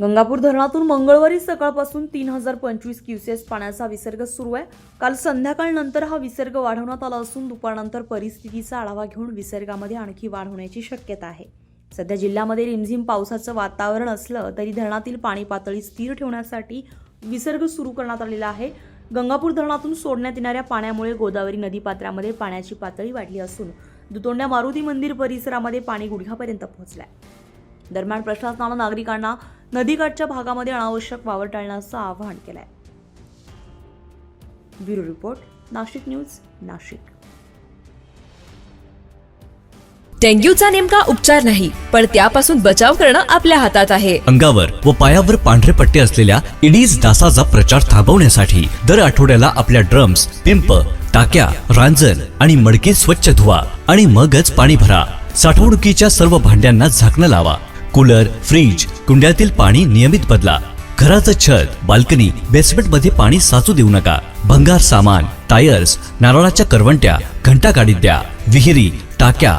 गंगापूर धरणातून मंगळवारी सकाळपासून तीन हजार पंचवीस क्युसेस पाण्याचा विसर्ग सुरू आहे. काल संध्याकाळनंतर हा विसर्ग वाढवण्यात आला असून दुपारनंतर परिस्थितीचा आढावा घेऊन विसर्गामध्ये आणखी वाढ होण्याची शक्यता आहे. सध्या जिल्ह्यामध्ये रिमझिम पावसाचं वातावरण असलं तरी धरणातील पाणी पातळी स्थिर ठेवण्यासाठी विसर्ग सुरू करण्यात आलेला आहे. गंगापूर धरणातून सोडण्यात येणाऱ्या पाण्यामुळे गोदावरी नदीपात्रामध्ये पाण्याची पातळी वाढली असून दुतोंड्या मारुती मंदिर परिसरामध्ये पाणी गुडघ्यापर्यंत पोहोचलं आहे दरम्यान प्रशासनानं नागरिकांना नदीकाठच्या भागामध्ये अनावश्यक वावर टाळण्याचं आवाहन केलंय. Bureau report Nashik news Nashik. डेंग्यूचा नेमका उपचार नाही पण त्यापासून बचाव करणं आपल्या हातात आहे. अंगावर व पायावर पांढरे पट्टे असलेल्या इडीज डासाचा प्रचार थांबवण्यासाठी दर आठवड्याला आपल्या ड्रम्स पिंप टाक्या रांजण आणि मडके स्वच्छ धुवा आणि मगच पाणी भरा. साठवणुकीच्या सर्व भांड्यांना झाकणं लावा. कूलर फ्रीज कुंड्यातील पाणी नियमित बदला. घराचं छत बाल्कनी बेसमेंटमध्ये पाणी साचू देऊ नका. भंगार सामान टायर्स नारळाच्या करवंट्या घंटा गाडीत द्या. विहिरी टाक्या